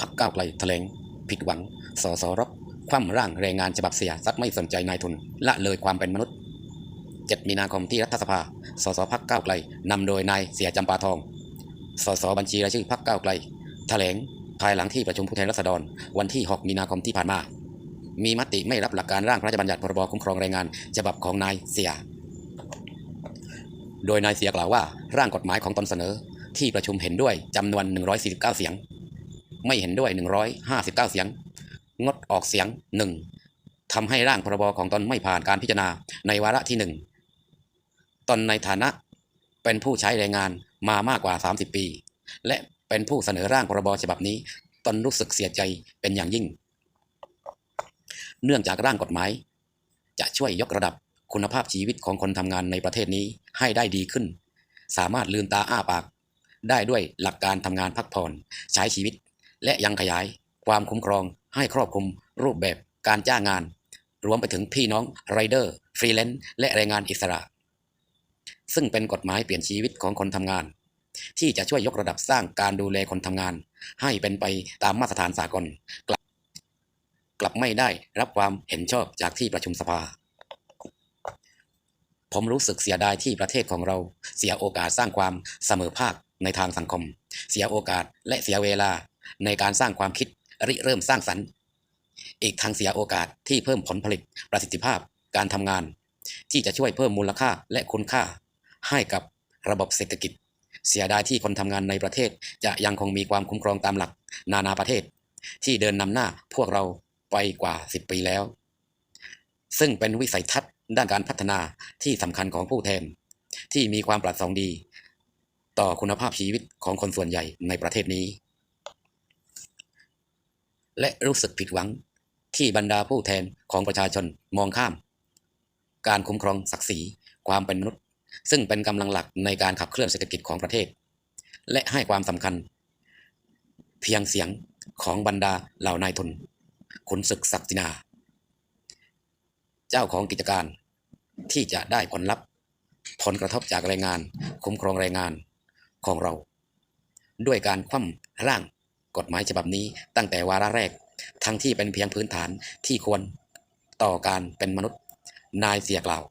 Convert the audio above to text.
พักก้าวไกลแถลง ผิดหวัง สสรบคว่ำร่างแรงงานฉบับเสียซักไม่สนใจนายทุน ละเลยความเป็นมนุษย์ 7 มีนาคมที่รัฐสภา สสพักก้าวไกลนำโดยนายเสียจำปาทอง สสบัญชีรายชื่อพักก้าวไกล แถลงภายหลังที่ประชุมผู้แทนราษฎร วันที่ 6 มีนาคมที่ผ่านมา มีมติไม่รับหลักการร่างพระราชบัญญัติพรบคุ้มครองแรงงานฉบับของนายเสีย โดยนายเสียกล่าวว่าร่างกฎหมายของตนเสนอ ที่ประชุมเห็นด้วยจำนวน 149 เสียง ไม่เห็นด้วย 159 เสียง งดออกเสียง 1ทำให้ร่างพรบของตนไม่ผ่านการพิจารณาในวาระที่ 1 ตนในฐานะเป็นผู้ใช้แรงงานมามากกว่า 30 ปี และเป็นผู้เสนอร่างพรบฉบับนี้ ตนรู้สึกเสียใจเป็นอย่างยิ่ง เนื่องจากร่างกฎหมาย จะช่วยยกระดับคุณภาพชีวิตของคนทำงานในประเทศนี้ให้ได้ดีขึ้น สามารถลืมตาอ้าปาก ได้ด้วยหลักการทำงานพักผ่อนใช้ชีวิต และยังขยายความคุ้มครองให้ครอบคลุมรูปแบบการจ้างงาน รวมไปถึงพี่น้องไรเดอร์ ฟรีแลนซ์และแรงงานอิสระ ซึ่งเป็นกฎหมายเปลี่ยนชีวิตของคนทำงาน ที่จะช่วยยกระดับสร้างการดูแลคนทำงาน ให้เป็นไปตามมาตรฐานสากลกลับ กลับไม่ได้รับความเห็นชอบจากที่ประชุมสภา ผมรู้สึกเสียดายที่ประเทศของเราเสียโอกาสสร้างความเสมอภาคในทางสังคม เสียโอกาสและเสียเวลา ในการสร้างความคิดริเริ่มสร้างสรรค์ อีกทางเสียโอกาสที่เพิ่มผลผลิตประสิทธิภาพการทำงาน ที่จะช่วยเพิ่มมูลค่าและคุณค่า ให้กับระบบเศรษฐกิจ เสียดายที่คนทำงานในประเทศจะยังคงมีความคุ้มครองตามหลัก นานาประเทศ ที่เดินนำหน้าพวกเราไปกว่า 10 ปีแล้ว ซึ่งเป็นวิสัยทัศน์ด้านการพัฒนาที่สำคัญของผู้แทน ที่มีความประสงค์ดี ต่อคุณภาพชีวิตของคนส่วนใหญ่ในประเทศนี้ และรู้สึกผิดหวังที่บรรดาผู้แทนของประชาชนมองข้าม การคุ้มครองศักดิ์ศรีความเป็นมนุษย์ ซึ่งเป็นกำลังหลักในการขับเคลื่อนเศรษฐกิจของประเทศ และให้ความสำคัญ เพียงเสียงของบรรดาเหล่านายทุนขุนศึกศักดินา เจ้าของกิจการที่จะได้ผลลัพธ์ ผลกระทบจากแรงงาน คุ้มครองแรงงานของเรา ด้วยการคว่ำร่าง กฎหมายฉบับนี้ตั้งแต่วาระแรก ทั้งที่เป็นเพียงพื้นฐานที่ควรต่อการเป็นมนุษย์ นายเสียกล่าว